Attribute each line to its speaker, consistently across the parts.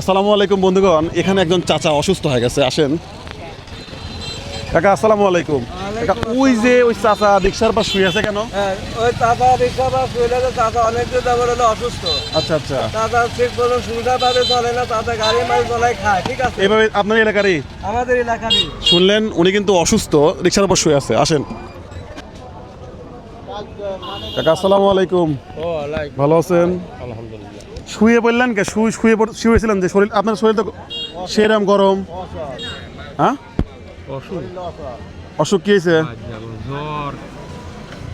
Speaker 1: আসসালামু আলাইকুম বন্ধুগণ এখানে একজন চাচা অসুস্থ হয়ে গেছে আসেন কাকা আসসালামু আলাইকুম ওই যে ওই চাচা রিক্সার পাশ শুয়ে আছে কেন
Speaker 2: হ্যাঁ, ওই চাচা রিক্সার পাশ শুয়ে আছে চাচা অনেক দিন অসুস্থ আচ্ছা আচ্ছা চাচা ঠিক সুবিধা পাবে চলে না চাচা গাড়ি মাল খায় ঠিক আছে
Speaker 1: এভাবে আপনার এলাকারই
Speaker 2: আমাদের এলাকারই
Speaker 1: শুনলেন উনি কিন্তু অসুস্থ রিক্সার পাশ শুয়ে আছে আসেন কাকা আসসালামু আলাইকুম ভালো আছেন আলহামদুলিল্লাহ শুয়ে পড়লেন কে শুয়ে শুয়ে শুয়েছিলেন যে শরীর আপনার শরীর তো সেরম গরম হ্যাঁ অসুখ কি হয়েছে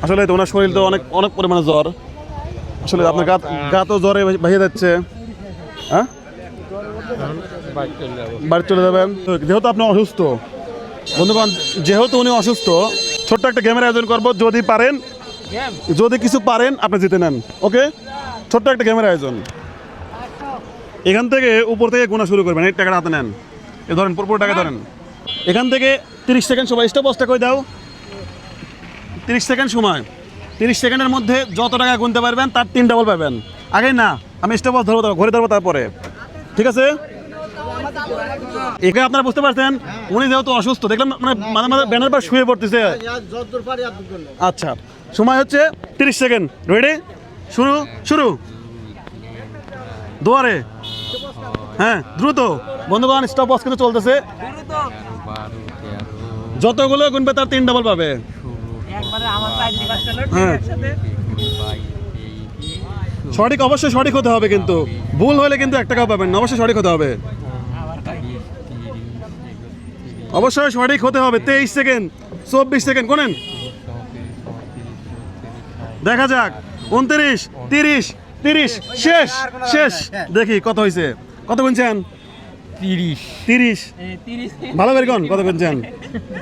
Speaker 1: আসলে তো ওনার শরীর তো অনেক অনেক পরিমাণে জ্বর আসলে আপনার গা গা তো জ্বরে বাহিয়ে যাচ্ছে হ্যাঁ বাড়ি চলে যাবেন যেহেতু আপনি অসুস্থ বন্ধুগণ যেহেতু উনি অসুস্থ ছোট্ট একটা গেমের আয়োজন করবো যদি পারেন যদি কিছু পারেন আপনি জিতে নেন ওকে ছোট্ট একটা গেমের আয়োজন এখান থেকে উপর থেকে গোনা শুরু করবেন এই টাকাটা হাতে নেন এ ধরেন পুরো টাকা ধরেন এখান থেকে তিরিশ সেকেন্ড সময় স্টপ বস্তা করে দাও তিরিশ সেকেন্ড সময় তিরিশ সেকেন্ডের মধ্যে যত টাকা গুনতে পারবেন তার তিন ডাবল পাবেন আগে না আমি স্টপ বস ধরবো ঘরে ধরবো তারপরে ঠিক আছে এখানে আপনারা বুঝতে পারছেন উনি যেহেতু অসুস্থ দেখলাম মানে মাঝে মাঝে ব্যানার পর শুয়ে পড়তেছে আচ্ছা সময় হচ্ছে তিরিশ সেকেন্ড রেডি শুরু শুরু দুয়ারে হ্যাঁ দ্রুত বন্ধুগণ স্টপ বক্স কিন্তু চলতেছে যতগুলো গুনবে তার তিন ডাবল পাবে হ্যাঁ। সঠিক অবশ্যই সঠিক হতে হবে কিন্তু ভুল হলে কিন্তু এক টাকাও পাবেন না অবশ্যই সঠিক হতে হবে অবশ্যই সঠিক হতে হবে তেইশ সেকেন্ড চব্বিশ সেকেন্ড কোনেন দেখা যাক উনত্রিশ তিরিশ তিরিশ শেষ শেষ দেখি কত হয়েছে কত গুনছেন তিরিশ তিরিশ ভালো বের কন কত গুনছেন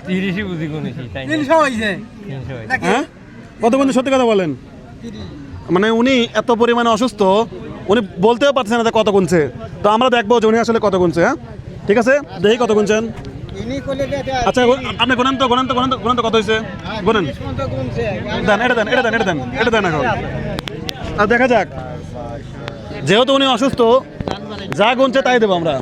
Speaker 3: তিরিশই বুঝি গুনেছি
Speaker 1: হ্যাঁ কত গুনছেন সত্যি কথা বলেন মানে উনি এত পরিমাণে অসুস্থ উনি বলতেও পারছেন না কত গুনছে তো আমরা দেখবো যে উনি আসলে কত গুনছে হ্যাঁ ঠিক আছে দেখি কত গুনছেন আচ্ছা আপনি গোনেন তো গোনেন তো গোনেন তো গোনেন তো কত হয়েছে হ্যাঁ, গোনেন দেন এটা দেন এটা দেন এটা দেন এটা দেন এখন আর দেখা যাক যেহেতু উনি অসুস্থ যা গুনছে তাই দেবো আমরা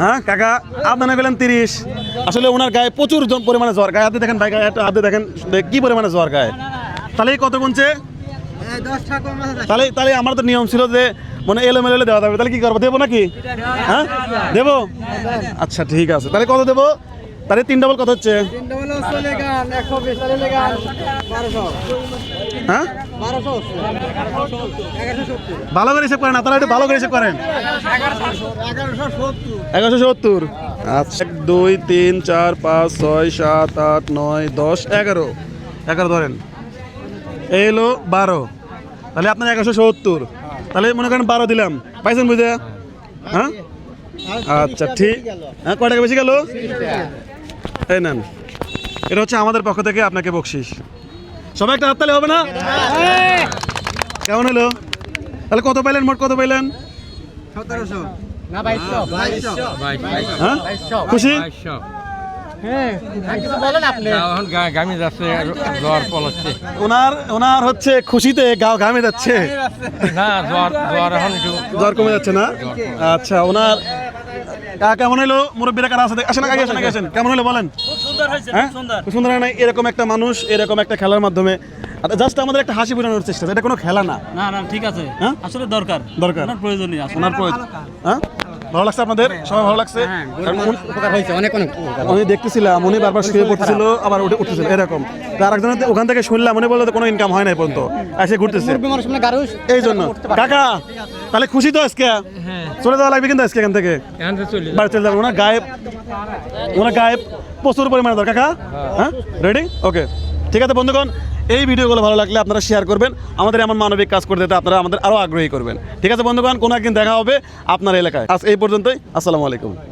Speaker 1: হ্যাঁ, কাকা তিরিশ আসলে ওনার গায়ে প্রচুর পরিমাণে জ্বর গায়ে দেখেন ভাই গায়ে দেখেন কি পরিমাণে জ্বর গায়ে তাহলে কত গুনছে তাহলে আমার তো নিয়ম ছিল যে মানে এলোমেলো দেওয়া যাবে তাহলে কি করবো দেবো নাকি হ্যাঁ দেবো আচ্ছা ঠিক আছে তাহলে কত দেবো তাহলে তিন ডবল কত হচ্ছে হ্যাঁ ভালো করে হিসেব করেন আপনারা একটু ভালো করে হিসেব করেন এগারোশো সত্তর আচ্ছা এক দুই তিন চার পাঁচ ছয় সাত আট নয় দশ এগারো এগারো ধরেন এই হলো বারো তাহলে আপনার এগারোশো সত্তর তাহলে মনে করেন বারো দিলাম পাইছেন বুঝে হ্যাঁ আচ্ছা ঠিক হ্যাঁ কয় টাকা বেশি গেল এই নেন এটা হচ্ছে আমাদের পক্ষ থেকে আপনাকে বকশিস সবাই একটা হাততালি হবে না কেমন হলো তাহলে কত পাইলেন মোট কত পাইলেন
Speaker 2: হ্যাঁ? খুশি হ্যাঁ,
Speaker 1: ওনার ওনার হচ্ছে খুশিতে ঘামে যাচ্ছে কমে যাচ্ছে না আচ্ছা ওনার কেমন হলো মুরব্বীরা কারা আছে আসেন আগে আসেন আগে আসেন কেমন হলো বলেন খুব সুন্দর হ্যাঁ? না এরকম একটা মানুষ এরকম একটা খেলার মাধ্যমে জাস্ট আচ্ছা, আমাদের একটা হাসি বোঝানোর চেষ্টা এটা কোনো খেলা না
Speaker 4: না না ঠিক আছে হ্যাঁ? আসলে দরকার দরকার ওনার প্রয়োজনীয়
Speaker 1: ওনার প্রয়োজন হ্যাঁ ভালো লাগছে আপনাদের হ্যাঁ, সবাই ভালো লাগছে
Speaker 3: হ্যাঁ,
Speaker 1: দেখতেছিলাম উনি বারবার শুয়ে আবার উঠে এরকম তার একজন ওখান থেকে শুনলাম উনি বললো কোনো ইনকাম হয় না পর্যন্ত এসে ঘুরতেছে মানে এই জন্য কাকা তাহলে খুশি তো আজকে হ্যাঁ। চলে যাওয়া লাগবে কিন্তু আজকে এখান থেকে চলে যাবে ওনার গায়েব ওনার গায়েব প্রচুর পরিমাণে দরকার কাকা হ্যাঁ রেডি ওকে ঠিক আছে বন্ধুগণ এই ভিডিওগুলো ভালো লাগলে আপনারা শেয়ার করবেন আমাদের এমন মানবিক কাজ করতে আপনারা আমাদের আরও আগ্রহী করবেন ঠিক আছে বন্ধুগণ কোনো একদিন দেখা হবে আপনার এলাকায় আজ এই পর্যন্তই আসসালামু আলাইকুম